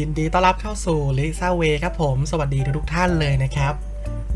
ยินดีต้อนรับเข้าสู่ลิซ่าเวครับผม สวัสดีทุกท่านเลยนะครับ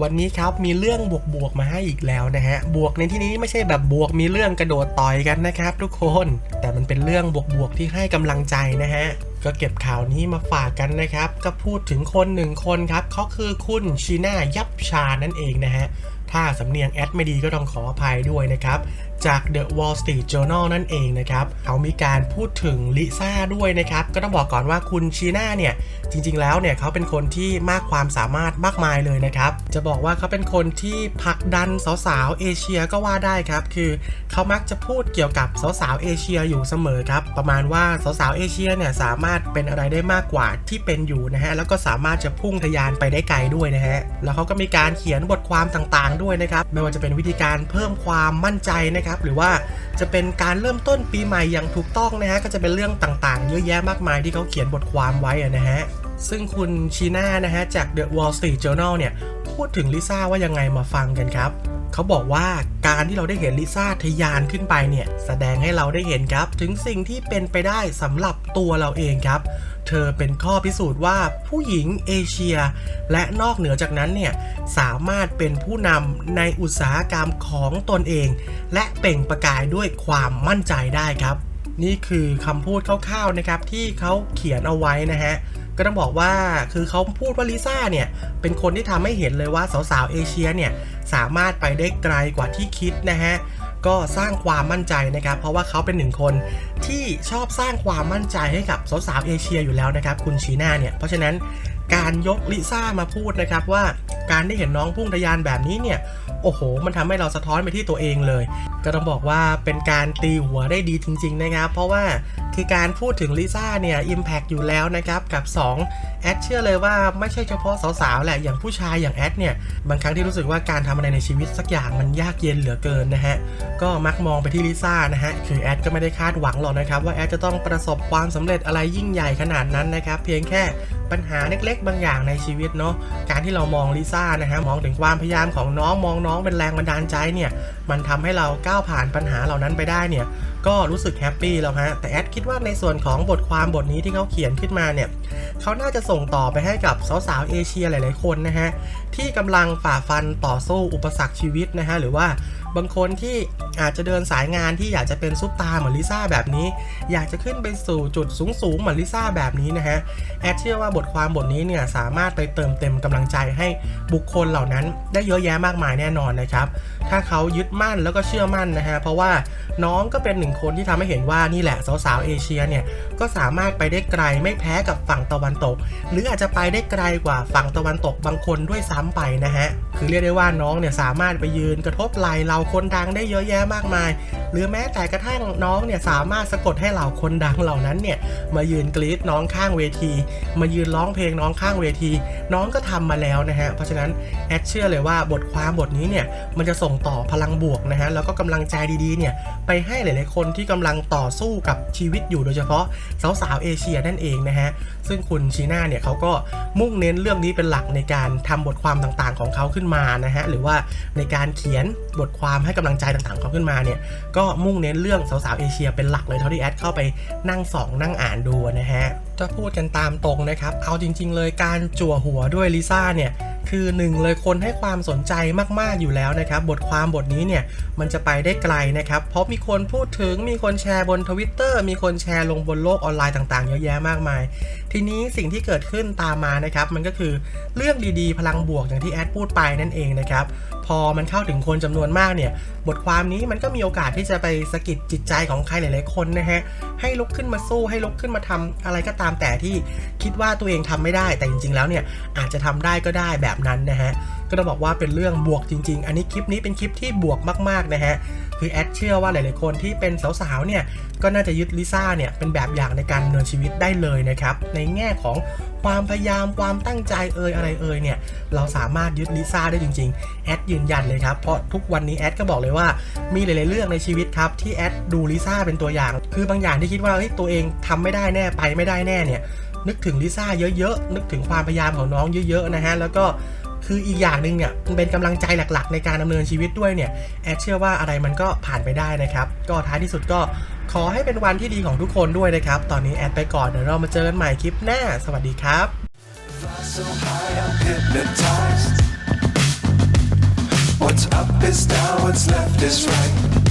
วันนี้ครับมีเรื่องบวกๆมาให้อีกแล้วนะฮะ บวกในที่นี้ไม่ใช่แบบบวกมีเรื่องกระโดดต่อยกันนะครับ ทุกคน แต่มันเป็นเรื่องบวกๆที่ให้กำลังใจนะฮะ ก็เก็บข่าวนี้มาฝากกันนะครับ ก็พูดถึงคนหนึ่งคนครับเขาคือคุณชีน่ายับชานั่นเองนะฮะ ถ้าสำเนียงแอดไม่ดีก็ต้องขออภัยด้วยนะครับ จาก The Wall Street Journal นั่นเองนะครับ เขามีการพูดถึงลิซ่าด้วยนะครับ ก็ต้องบอกก่อนว่าคุณชีน่าเนี่ย จริงๆแล้วเนี่ยเขาเป็นคนที่มากความสามารถมากมายเลยนะครับ จะบอกว่าเขาเป็นคนที่ผลักดันสาวๆเอเชียก็ว่าได้ครับ คือเขามักจะพูดเกี่ยวกับสาวๆเอเชียอยู่เสมอครับ ประมาณว่าสาวๆเอเชียเนี่ยสามารถเป็นอะไรได้มากกว่าที่เป็นอยู่นะฮะ แล้วก็สามารถจะพุ่งทะยานไปได้ไกลด้วยนะฮะ แล้วเขาก็มีการเขียนบทความต่างๆด้วยนะครับไม่ว่าจะเป็นวิธีการเพิ่มความมั่นใจนะครับหรือว่าจะเป็นการเริ่มต้นปีใหม่อย่างถูกต้องนะฮะก็จะเป็นเรื่องต่างๆ เยอะแยะมากมายที่เขาเขียนบทความไว้นะฮะซึ่งคุณชีน่านะฮะจาก The Wall Street Journal เนี่ย พูดถึงลิซ่าว่ายังไงมาฟังกันครับเขาบอกว่าการที่เราได้เห็นลิซ่าทะยานขึ้นไปเนี่ย แสดงให้เราได้เห็นครับ ถึงสิ่งที่เป็นไปได้สำหรับตัวเราเองครับ เธอเป็นข้อพิสูจน์ว่าผู้หญิงเอเชีย และนอกเหนือจากนั้นเนี่ย สามารถเป็นผู้นำในอุตสาหกรรมของตนเอง และเปล่งประกายด้วยความมั่นใจได้ครับ นี่คือคำพูดคร่าวๆนะครับที่เขาเขียนเอาไว้นะฮะ ก็ต้องบอกว่าคือเขาพูดว่าลิซ่าเนี่ย เป็นคนที่ทำให้เห็นเลยว่าสาวๆเอเชียเนี่ย สามารถไปได้ไกลกว่าที่คิดนะฮะก็สร้างความมั่นใจนะครับ เพราะว่าเขาเป็นหนึ่งคนที่ชอบสร้างความมั่นใจให้กับสาวๆเอเชียอยู่แล้วนะครับ คุณชีน่าเนี่ย เพราะฉะนั้นการยกลิซ่ามาพูดนะครับว่าการได้เห็นน้องพุ่งทะยานแบบนี้เนี่ย โอ้โห มันทำให้เราสะท้อนไปที่ตัวเองเลย ก็ต้องบอกว่าเป็นการตีหัวได้ดีจริง ๆ นะครับ เพราะว่าคือการพูดถึงลิซ่าเนี่ยอิมแพกอยู่แล้วนะครับ กับ 2 แอดเชื่อเลยว่าไม่ใช่เฉพาะสาวๆ แหละ อย่างผู้ชายอย่างแอดเนี่ย บางครั้งที่รู้สึกว่าการทำอะไรในชีวิตสักอย่างมันยากเย็นเหลือเกินนะฮะ ก็มักมองไปที่ลิซ่านะฮะ คือแอดก็ไม่ได้คาดหวังหรอกนะครับ ว่าแอดจะต้องประสบความสำเร็จอะไรยิ่งใหญ่ขนาดนั้นนะครับ เพียงแค่ปัญหาเล็กๆ บางอย่างในชีวิตเนาะ การที่เรามองลิซ่านะฮะ มองถึงความพยายามของน้อง มองน้องเป็นแรงบันดาลใจเนี่ย มันทำให้เราก้าวผ่านปัญหาเหล่านั้นไปได้เนี่ยก็รู้สึกแฮปปี้แล้วฮะ แต่แอดคิดว่าในส่วนของบทความบทนี้ที่เขาเขียนขึ้นมาเนี่ยเขาน่าจะส่งต่อไปให้กับสาวๆเอเชียหลายๆคนนะฮะ ที่กำลังฝ่าฟันต่อสู้อุปสรรคชีวิตนะฮะ หรือว่าบางคนที่อาจจะเดินสายงานที่อยากจะเป็นซุปตาร์เหมือนลิซ่าแบบนี้ อยากจะขึ้นไปสู่จุดสูงๆเหมือนลิซ่าแบบนี้นะฮะ แอดเชื่อว่าบทความบทนี้เนี่ยสามารถไปเติมเต็มกำลังใจให้บุคคลเหล่านั้น ได้เยอะแยะมากมายแน่นอนนะครับ ถ้าเขายึดมั่นแล้วก็เชื่อมั่นนะฮะ เพราะว่าน้องก็เป็นหนึ่งคนที่ทำให้เห็นว่านี่แหละสาวๆเอเชียเนี่ยก็สามารถไปได้ไกลไม่แพ้กับฝั่งตะวันตก หรืออาจจะไปได้ไกลกว่าฝั่งตะวันตกบางคนด้วยซ้ำไปนะฮะคือเรียกได้ว่าน้องเนี่ยสามารถไปยืนกระทบไหลเราคนดังได้เยอะแยะมากมาย หรือแม้แต่กระทั่งน้องเนี่ยสามารถสะกดให้เหล่าคนดังเหล่านั้นเนี่ยมายืนกรี๊ดน้องข้างเวที มายืนร้องเพลงน้องข้างเวที น้องก็ทำมาแล้วนะฮะเพราะฉะนั้นแอดเชื่อเลยว่าบทความบทนี้เนี่ยมันจะส่งต่อพลังบวกนะฮะแล้วก็กำลังใจดีๆเนี่ยไปให้หลายๆคนนที่กำลังต่อสู้กับชีวิตอยู่โดยเฉพาะสาวๆเอเชียนั่นเองนะฮะ ซึ่งคุณชีน่าเนี่ยเขาก็มุ่งเน้นเรื่องนี้เป็นหลักในการทำบทความต่างๆของเขาขึ้นมานะฮะ หรือว่าในการเขียนบทความให้กำลังใจต่างๆเขาขึ้นมาเนี่ยก็มุ่งเน้นเรื่องสาวๆเอเชียเป็นหลักเลยเท่าที่แอดเข้าไปนั่งสองนั่งอ่านดูนะฮะถ้าพูดกันตามตรงนะครับ เอาจริง ๆ เลยการจั่วหัวด้วยลิซ่าเนี่ย คือหนึ่งเลยคนให้ความสนใจมากๆอยู่แล้วนะครับ บทความบทนี้เนี่ยมันจะไปได้ไกลนะครับ เพราะมีคนพูดถึงมีคนแชร์บนทวิตเตอร์มีคนแชร์ลงบนโลกออนไลน์ต่างๆ เยอะแยะมากมาย ทีนี้สิ่งที่เกิดขึ้นตามมานะครับ มันก็คือเรื่องดีๆ พลังบวกอย่างที่แอดพูดไปนั่นเองนะครับพอมันเข้าถึงคนจำนวนมากเนี่ย บทความนี้มันก็มีโอกาสที่จะไปสะกิดจิตใจของใครหลาย ๆ คนนะฮะ ให้ลุกขึ้นมาสู้ ให้ลุกขึ้นมาทำอะไรก็ตามแต่ที่คิดว่าตัวเองทำไม่ได้ แต่จริง ๆ แล้วเนี่ยอาจจะทำได้ก็ได้แบบนั้นนะฮะก็ต้องบอกว่าเป็นเรื่องบวกจริง ๆ อันนี้คลิปนี้เป็นคลิปที่บวกมากๆนะฮะคือแอดเชื่อว่าหลายๆคนที่เป็นสาวๆเนี่ยก็น่าจะยึดลิซ่าเนี่ยเป็นแบบอย่างในการดำเนินชีวิตได้เลยนะครับในแง่ของความพยายามความตั้งใจเอ่ยอะไรเอ่ยเนี่ยเราสามารถยึดลิซ่าได้จริงๆแอดยืนยันเลยครับเพราะทุกวันนี้แอดก็บอกเลยว่ามีหลายๆเรื่องในชีวิตครับที่แอดดูลิซ่าเป็นตัวอย่าง คือบางอย่างที่คิดว่าเฮ้ยตัวเองทำไม่ได้แน่ไปไม่ได้แน่เนี่ย นึกถึงลิซ่าเยอะๆ นึกถึงความพยายามของน้องเยอะๆนะฮะ แล้วก็คืออีกอย่างหนึ่งเนี่ยเป็นกำลังใจหลักๆ ในการดำเนินชีวิตด้วยเนี่ยแอดเชื่อว่าอะไรมันก็ผ่านไปได้นะครับ ก็ท้ายที่สุดก็ขอให้เป็นวันที่ดีของทุกคนด้วยนะครับ ตอนนี้แอดไปก่อนเดี๋ยวเรามาเจอกันใหม่คลิปหน้า สวัสดีครับ What's up is down, what's left is right.